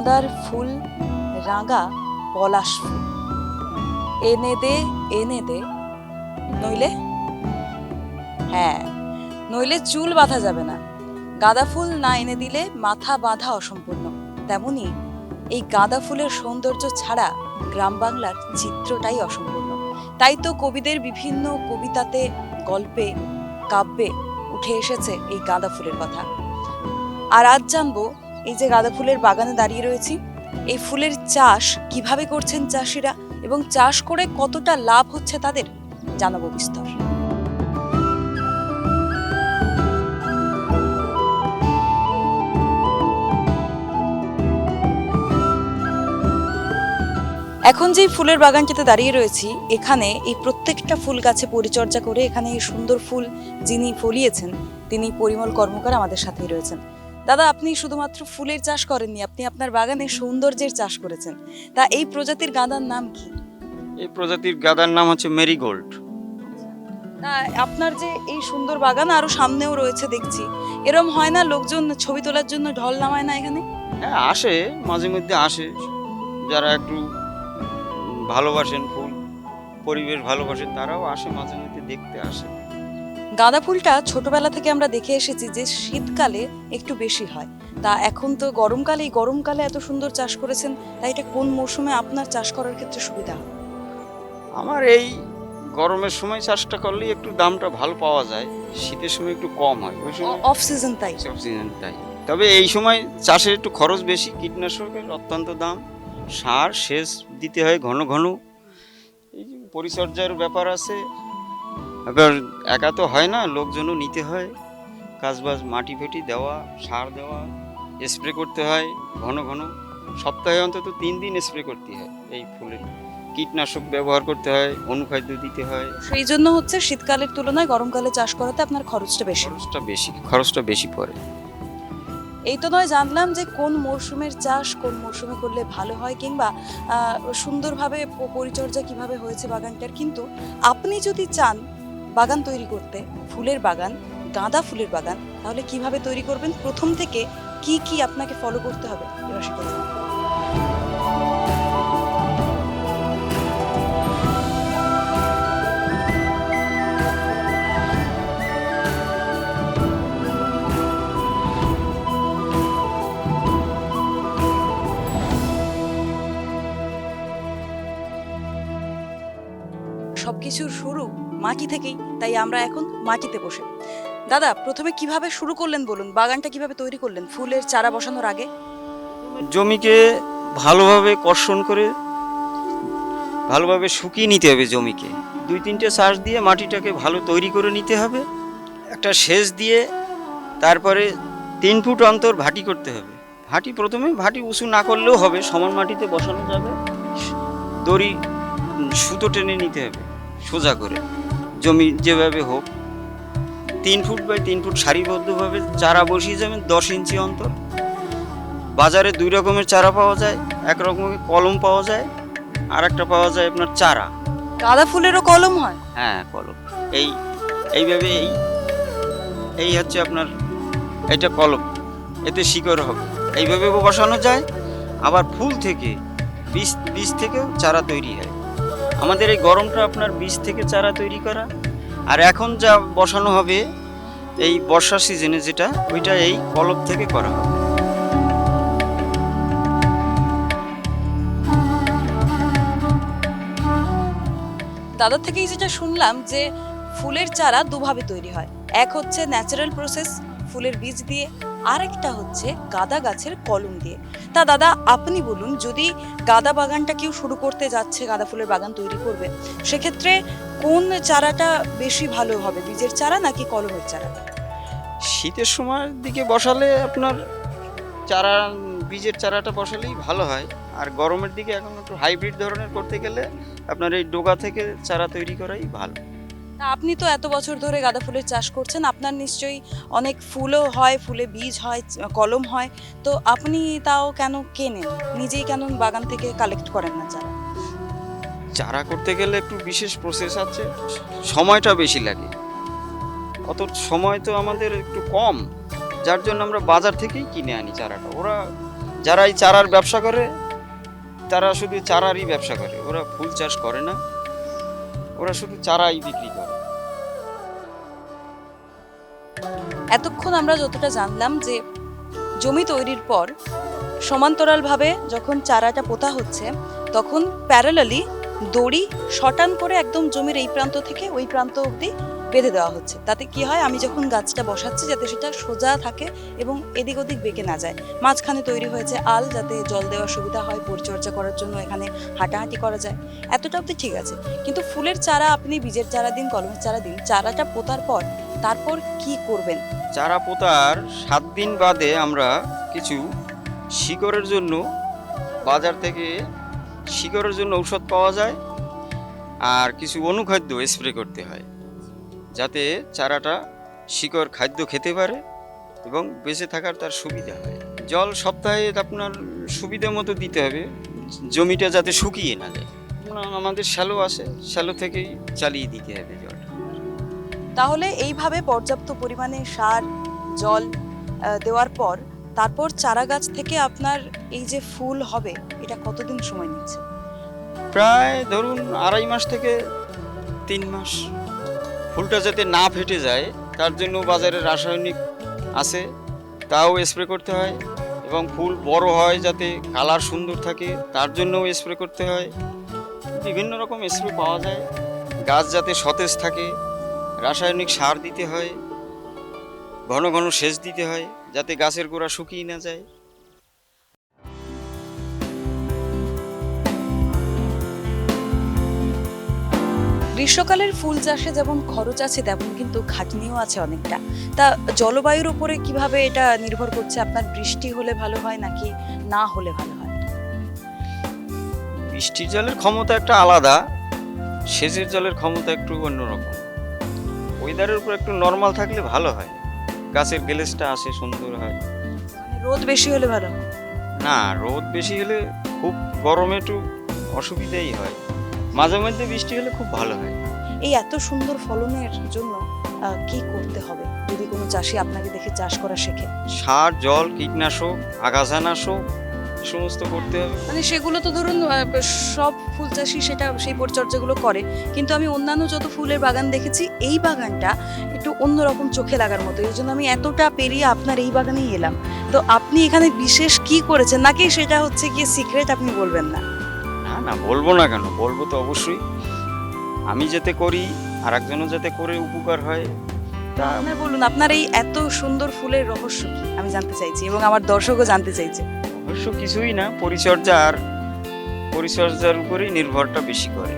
গাঁদার ফুল, রাঙা পলাশ ফুল। এনে দে এনে দে। নইলে? হ্যাঁ নইলে চুল বাঁধা যাবে না। গাঁদা ফুল না এনে দিলে মাথা বাঁধা অসম্পূর্ণ। তেমনি এই গাঁদা ফুলের সৌন্দর্য ছাড়া গ্রাম বাংলার চিত্রটাই অসম্পূর্ণ। তাই তো কবিদের বিভিন্ন কবিতাতে, গল্পে, কাব্যে উঠে এসেছে এই গাঁদা ফুলের কথা। আর আজ জানব এই যে গাঁদা ফুলের বাগানে দাঁড়িয়ে রয়েছি, এই ফুলের চাষ কীভাবে করছেন চাষিরা এবং চাষ করে কতটা লাভ হচ্ছে তাদের, জানাব বিস্তর। এখন যেই ফুলের বাগানটিতে দাঁড়িয়ে রয়েছি, এখানে এই প্রত্যেকটা ফুল গাছে পরিচর্যা করে এখানে এই সুন্দর ফুল যিনি ফলিয়েছেন, তিনি পরিমল কর্মকার আমাদের সাথেই রয়েছেন। দাদা আপনি শুধুমাত্র ফুলের চাষ করেননি আপনি আপনার বাগানে সৌন্দর্যের চাষ করেছেন। তা এই প্রজাতির গাঁদার নাম কি? এই প্রজাতির গাদার নাম হচ্ছে মেরিগোল্ড। আপনার যে এই সুন্দর বাগান আরও সামনেও রয়েছে দেখছি। এরম হয় না লোকজন ছবি তোলার জন্য ঢল নামায় না এখানে? হ্যাঁ আসে মাঝে মধ্যে আসে। যারা একটু ভালোবাসেন ফুল পরিবেশ ভালোবাসেন তারাও আসে মাঝে মধ্যে দেখতে আসে। গাঁদা ফুলটা ছোটবেলা থেকে আমরা দেখে এসেছি যে শীতকালে একটু বেশি হয়। তা এখন তো গরমকালে এই গরমকালে এত সুন্দর চাষ করেছেন তাই এটা কোন মৌসুমে আপনার চাষ করার ক্ষেত্রে সুবিধা হয়? আমার এই গরমের সময় চাষটা করলেই একটু দামটা ভালো পাওয়া যায় শীতের সময় একটু কম হয় ওই সময় অফ সিজন তাই। সব সিজন তাই। তবে এই সময় চাষের একটু খরচ বেশি কীটনাশকের অত্যন্ত দাম সার সেচ দিতে হয় ঘন ঘন। এই পরিচর্যার ব্যাপার আছে এবার একা তো হয় না লোকজনও নিতে হয়। কাজবাজ মাটি ফেটি দেওয়া সার দেওয়া স্প্রে করতে হয় ঘন ঘন। সপ্তাহে অন্তত তিন দিন স্প্রে করতে হয় এই ফুলের। কীটনাশক ব্যবহার করতে হয় অনুখাদ্য দিতে হয়। সেই জন্য হচ্ছে শীতকালের তুলনায় গরমকালে চাষ করাতে আপনার খরচটা বেশি। খরচটা বেশি খরচটা বেশি পড়ে। এই তো নয় জানলাম যে কোন মরশুমের চাষ কোন মরশুমে করলে ভালো হয় কিংবা সুন্দরভাবে পরিচর্যা কীভাবে হয়েছে বাগানটার। কিন্তু আপনি যদি চান বাগান তৈরি করতে, ফুলের বাগান, গাঁদা ফুলের বাগান, তাহলে কীভাবে তৈরি করবেন প্রথম থেকে কি কি আপনাকে ফলো করতে হবে এবার সেটা জানাব। সবকিছুর শুরু মাটি থেকেই, তাই আমরা এখন মাটিতে বসে। দাদা, প্রথমে কীভাবে শুরু করলেন বলুন? বাগানটা কীভাবে তৈরি করলেন? ফুলের চারা বসানোর আগে? জমিকে ভালোভাবে কর্ষণ করে, ভালোভাবে শুকিয়ে নিতে হবে জমিকে। দুই তিনটে চাষ দিয়ে মাটিটাকে ভালো তৈরি করে নিতে হবে। একটা সেচ দিয়ে তারপরে তিন ফুট অন্তর ভাটি করতে হবে। ভাটি প্রথমে, ভাটি উঁচু না করলেও হবে, সমান মাটিতে বসানো যাবে। দড়ি সুতো টেনে নিতে হবে, সোজা করে। জমি যেভাবে হোক তিন ফুট বাই তিন ফুট সারিবদ্ধভাবে চারা বসিয়ে যাবেন দশ ইঞ্চি অন্তর। বাজারে দুই রকমের চারা পাওয়া যায় এক রকমের কলম পাওয়া যায় আর একটা পাওয়া যায় আপনার চারা। গাঁদা ফুলেরও কলম হয়? হ্যাঁ কলম। এই এইভাবে এই এই হচ্ছে আপনার এটা কলম। এতে শিকড় হবে। এইভাবে বসানো যায়। আবার ফুল থেকে বীজ বীজ থেকেও চারা তৈরি হয়। আমাদের এই গরমটা আপনার বীজ থেকে চারা তৈরি করা। আর এখন যা বসানো হবে, এই বর্ষা সিজনে যেটা, ওইটা এই কলম থেকে করা হবে। দাদার থেকেই যেটা শুনলাম যে ফুলের চারা দুভাবে তৈরি হয়। এক হচ্ছে ন্যাচারাল প্রসেস ফুলের বীজ দিয়ে, আরেকটা হচ্ছে গাঁদা গাছের কলম দিয়ে। তা দাদা, আপনি বলুন, যদি গাঁদা বাগানটা কেউ শুরু করতে যাচ্ছে, গাঁদা ফুলের বাগান তৈরি করবে, সেক্ষেত্রে কোন চারাটা বেশি ভালো হবে, বীজের চারা নাকি কলমের চারা? শীতের সময়ের দিকে বসালে আপনার চারা, বীজের চারাটা বসালেই ভালো হয়। আর গরমের দিকে এখন একটু হাইব্রিড ধরনের করতে গেলে আপনার এই ডোগা থেকে চারা তৈরি করাই ভালো। আপনি তো এত বছর ধরে গাঁদা ফুলের চাষ করছেন, আপনার নিশ্চয়ই অনেক ফুলও হয়, ফুলে বীজ হয়, কলম হয়। তো আপনি তাও কেন কেনেন? নিজেই কেন বাগান থেকে কালেক্ট করেন না চারা? চারা করতে গেলে একটু বিশেষ প্রসেস আছে, সময়টা বেশি লাগে। অত সময় তো আমাদের একটু কম, যার জন্য আমরা বাজার থেকেই কিনে আনি চারাটা। ওরা যারা এই চারার ব্যবসা করে, তারা শুধু চারারই ব্যবসা করে। ওরা ফুল চাষ করে না, ওরা শুধু চারাই বিক্রি করে। এতক্ষণ আমরা যতটা জানলাম যে জমি তৈরির পর সমান্তরালভাবে যখন চারাটা পোতা হচ্ছে, তখন প্যারালালি দড়ি শটান করে একদম জমির এই প্রান্ত থেকে ওই প্রান্ত অবধি বেঁধে দেওয়া হচ্ছে। তাতে কি হয়, আমি যখন গাছটা বসাচ্ছি যাতে সেটা সোজা থাকে এবং এদিক ওদিক বেঁকে না যায়। মাঝখানে তৈরি হয়েছে আল যাতে জল দেওয়ার সুবিধা হয় পরিচর্যা করার জন্য এখানে হাঁটাহাঁটি করা যায়। এতটা অবধি ঠিক আছে। কিন্তু ফুলের চারা আপনি বীজের চারা দিন, কলমের চারা দিন, চারাটা পোতার পর তারপর কি করবেন? চারা পোতার সাত দিন বাদে আমরা কিছু শিকড়ের জন্য বাজার থেকে শিকড়ের জন্য ঔষধ পাওয়া যায় আর কিছু অনুখাদ্য স্প্রে করতে হয় যাতে চারাটা শিকড় খাদ্য খেতে পারে এবং বেঁচে থাকার তার সুবিধা হয়। জল সপ্তাহে আপনার সুবিধা মতো দিতে হবে, জমিটা যাতে শুকিয়ে না যায়। আমাদের শ্যালো আছে, শ্যালো থেকেই চালিয়ে দিতে হবে জল। তাহলে এইভাবে পর্যাপ্ত পরিমাণে সার, জল দেওয়ার পর তারপর চারা গাছ থেকে আপনার এই যে ফুল হবে, এটা কতদিন সময় নিচ্ছে? প্রায় ধরুন আড়াই মাস থেকে তিন মাস। ফুলটা যাতে না ফেটে যায়, তার জন্য বাজারে রাসায়নিক আছে, তাও স্প্রে করতে হয় এবং ফুল বড় হয় যাতে কালার সুন্দর থাকে, তার জন্যও স্প্রে করতে হয়। বিভিন্ন রকম স্প্রে পাওয়া যায়। গাছ যাতে সতেজ থাকে রাসায়নিক সার দিতে হয় ঘন ঘন সেচ দিতে হয় যাতে গাছের গোড়া শুকিয়ে না যায়। গ্রীষ্মকালের ফুল চাষে যেমন খরচ আছে তেমন কিন্তু খাটনিও আছে অনেকটা। তা জলবায়ুর উপরে কীভাবে এটা নির্ভর করছে? আপনার বৃষ্টি হলে ভালো হয় নাকি না হলে ভালো হয়? বৃষ্টির জলের ক্ষমতা একটা আলাদা সেচের জলের ক্ষমতা একটু অন্যরকম। ওয়েদারের উপর একটু নর্মাল থাকলে ভালো হয়। গাছের গ্লেসটা আসে সুন্দর হয়। মানে রোদ বেশি হলে ভালো না রোদ বেশি হলে খুব গরমে একটু অসুবিধাই হয়। মাঝে মধ্যে বৃষ্টি হলে খুব ভালো হয়। এই এত সুন্দর ফলনের জন্য কি করতে হবে? যদি কোনো চাষি আপনাকে দেখে চাষ করা শেখে। সার জল কীটনাশক আগাছানাশক সমস্ত করতে হবে। মানে সেগুলো তো ধরুন সব ফুল চাষি সেটা সেই পরিচর্যাগুলো করে। কিন্তু আমি অন্যান্য যত ফুলের বাগান দেখেছি এই বাগানটা একটু অন্যরকম চোখে লাগার মতো। এই জন্য আমি এতটা পেরিয়ে আপনার এই বাগানেই এলাম। তো আপনি এখানে বিশেষ কি করেছেন? নাকি সেটা হচ্ছে গিয়ে সিক্রেট আপনি বলবেন না? না না বলব না কেন? বলব তো অবশ্যই। আমি যাতে করি আর একজনও যাতে করে উপকার হয় আপনার বলুন আপনার এই এত সুন্দর ফুলের রহস্য কি? আমি জানতে চাইছি এবং আমার দর্শকও জানতে চাইছে। অবশ্য কিছুই না পরিচর্যা আর পরিচর্যার উপরেই নির্ভরটা বেশি করে।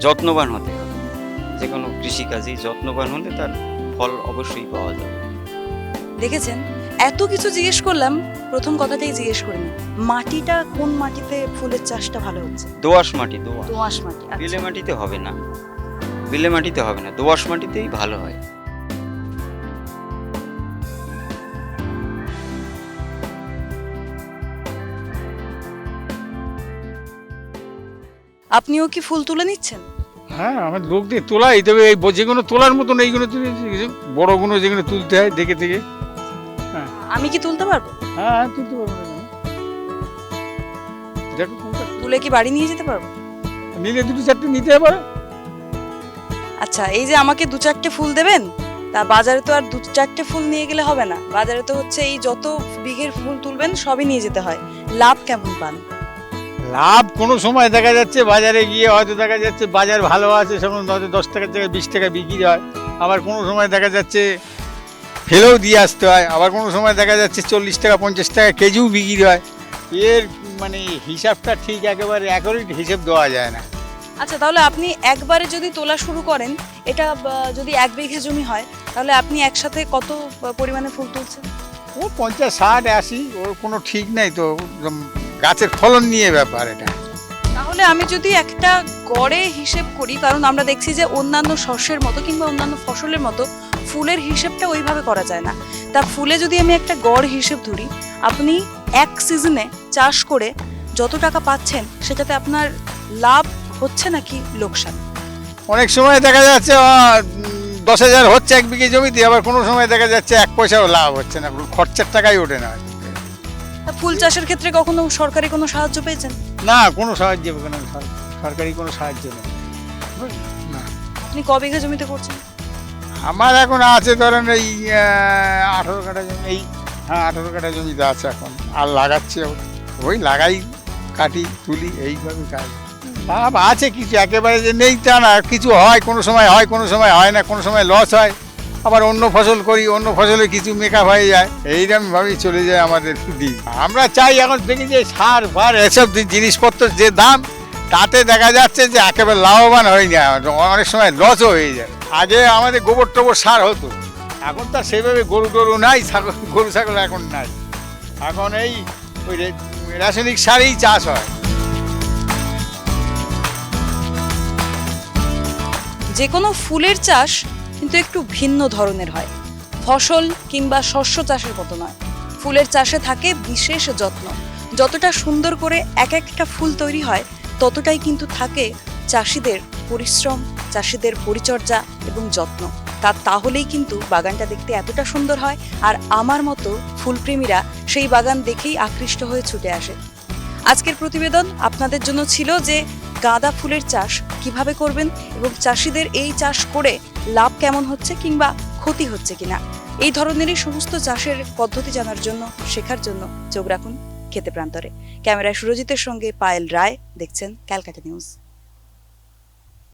যত্নবান হতে হবে। যে কোনো কৃষিকাজেই যত্নবান হলে তার ফল অবশ্যই পাওয়া যাবে। দেখেছেন? এত কিছু জিজ্ঞেস করলাম প্রথম কথাটাই জিজ্ঞেস করি মাটিটা কোন মাটিতে ফুলের চাষটা ভালো হচ্ছে? দোআঁশ মাটি দোআঁশ মাটি আচ্ছা। বিলে মাটিতে হবে না। বিলে মাটিতে হবে না দোআঁশ মাটিতেই ভালো হয়। আপনিও কি ফুল তুলে নিচ্ছেন? হ্যাঁ আমার লোক দিয়ে তোলাই তবে এই যেগুলো তোলার মতন এইগুলো তুলে বড়গুলো যেগুলো তুলতে হয় দেখে থেকে আমি কি তুলতে পারব? হ্যাঁ হ্যাঁ তুলতে পারব দেখো তুলে কি বাড়ি নিয়ে যেতে পারব? নিলে দুটো চারটে নিতে পারো আচ্ছা এই যে আমাকে দু চারটে ফুল দেবেন তা বাজারে তো আর দু চারটে ফুল নিয়ে গেলে হবে না। বাজারে তো হচ্ছে এই যত বিঘের ফুল তুলবেন সবই নিয়ে যেতে হয়। লাভ কেমন পান? লাভ কোনো সময় দেখা যাচ্ছে বাজারে গিয়ে হয়তো দেখা যাচ্ছে বাজার ভালো আছে সেমন হয়তো দশ টাকার জায়গায় বিশ টাকা বিক্রি হয়। আবার কোনো সময় দেখা যাচ্ছে ফেলেও দিয়ে আসতে হয়। আবার কোনো সময় দেখা যাচ্ছে চল্লিশ টাকা পঞ্চাশ টাকা কেজিও বিক্রি হয়। এর মানে হিসাবটা ঠিক একেবারে অ্যাকুরেট হিসেব দেওয়া যায় না। আচ্ছা তাহলে আপনি একবারে যদি তোলা শুরু করেন এটা যদি এক বিঘে জমি হয় তাহলে আপনি একসাথে কত পরিমাণে ফুল তুলছেন? ও পঞ্চাশ ষাট আশি ওর কোনো ঠিক নেই তো। গাছের ফলন নিয়ে ব্যাপার এটা। তাহলে আমি যদি একটা গড়ে হিসেব করি কারণ আমরা দেখছি যে অন্যান্য শস্যের মতো কিংবা অন্যান্য ফসলের মতো ফুলের হিসেবটা ওইভাবে করা যায় না। তা ফুলে যদি আমি একটা গড় হিসেব ধরি আপনি এক সিজনে চাষ করে যত টাকা পাচ্ছেন সেটাতে আপনার লাভ হচ্ছে নাকি লোকসান? অনেক সময় দেখা যাচ্ছে দশ হাজার হচ্ছে এক বিঘে জমিতে আবার কোনো সময় দেখা যাচ্ছে এক পয়সাও লাভ হচ্ছে না খরচার টাকাই ওঠে না। ফুল চাষের ক্ষেত্রে কখনো সরকারি কোনো সাহায্য পেয়েছেন? না কোনো সাহায্য হবে না সরকারি কোনো সাহায্য নেই। না। আপনি ক বিঘা জমিতে করছেন? আমার এখন আছে ধরেন এই আঠারো কাঠা জমি এই হ্যাঁ আঠারো কাঠা জমিতে আছে এখন। আর লাগাচ্ছে ওই লাগাই কাটি তুলি এইভাবে কাজ। লাভ আছে কিছু। একেবারে যে নেই তা না। কিছু হয় কোনো সময় হয় কোনো সময় হয় না। কোনো সময় লস হয়। আবার অন্য ফসল করি, অন্য ফসলে কিছু মেকআপ হয়ে যায়। এইরকমভাবেই চলে যায় আমাদের দিন। আমরা চাই এখন দেখি যে সার, ফার, এসব যে জিনিসপত্রের যে দাম, তাতে দেখা যাচ্ছে যে একেবারে লাভবান হয়ে যায় অনেক সময় লসও হয়ে যায়। আগে আমাদের গোবর টোবর সার হতো। এখন তো সেভাবে গরু টরু নাই, ছাগল, গরু, ছাগল এখন নাই। এখন এই ওই রাসায়নিক সারেই চাষ হয়। যে কোনো ফুলের চাষ কিন্তু একটু ভিন্ন ধরনের হয়। ফসল কিংবা শস্য চাষের মতো নয়। ফুলের চাষে থাকে বিশেষ যত্ন। যতটা সুন্দর করে এক একটা ফুল তৈরি হয়, ততটাই কিন্তু থাকে চাষিদের পরিশ্রম, চাষিদের পরিচর্যা এবং যত্ন। তা তাহলেই কিন্তু বাগানটা দেখতে এতটা সুন্দর হয় আর আমার মতো ফুলপ্রেমীরা সেই বাগান দেখেই আকৃষ্ট হয়ে ছুটে আসে। আজকের প্রতিবেদন আপনাদের জন্য ছিল যে গাঁদা ফুলের চাষ কীভাবে করবেন এবং চাষিদের এই চাষ করে লাভ কেমন হচ্ছে কিংবা ক্ষতি হচ্ছে কিনা? এই ধরনেরই সমস্ত চাষের পদ্ধতি জানার জন্য, শেখার জন্য চোখ রাখুন খেতে প্রান্তরে। ক্যামেরায় সুরজিতের সঙ্গে পায়েল রায়, দেখছেন ক্যালকাটা নিউজ।